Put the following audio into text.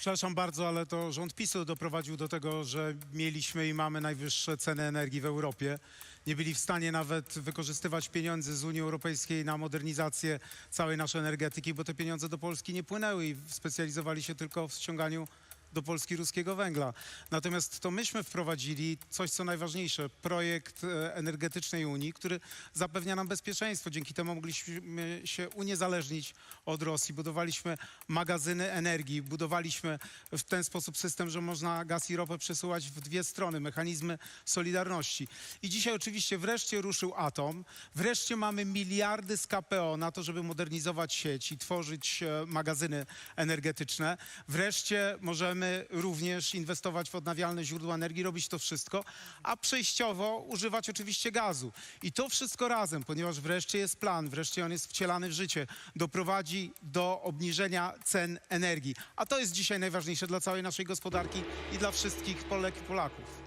Przepraszam bardzo, ale to rząd PiSu doprowadził do tego, że mieliśmy i mamy najwyższe ceny energii w Europie. Nie byli w stanie nawet wykorzystywać pieniędzy z Unii Europejskiej na modernizację całej naszej energetyki, bo te pieniądze do Polski nie płynęły i specjalizowali się tylko w ściąganiu do Polski ruskiego węgla. Natomiast to myśmy wprowadzili coś, co najważniejsze, projekt e, energetycznej Unii, który zapewnia nam bezpieczeństwo. Dzięki temu mogliśmy się uniezależnić od Rosji. Budowaliśmy magazyny energii, budowaliśmy w ten sposób system, że można gaz i ropę przesyłać w dwie strony, mechanizmy solidarności. I dzisiaj oczywiście wreszcie ruszył atom, wreszcie mamy miliardy z KPO na to, żeby modernizować sieć i tworzyć e, magazyny energetyczne. Wreszcie możemy również inwestować w odnawialne źródła energii, robić to wszystko, a przejściowo używać oczywiście gazu. I to wszystko razem, ponieważ wreszcie jest plan, wreszcie on jest wcielany w życie, doprowadzi do obniżenia cen energii. A to jest dzisiaj najważniejsze dla całej naszej gospodarki i dla wszystkich Polek i Polaków.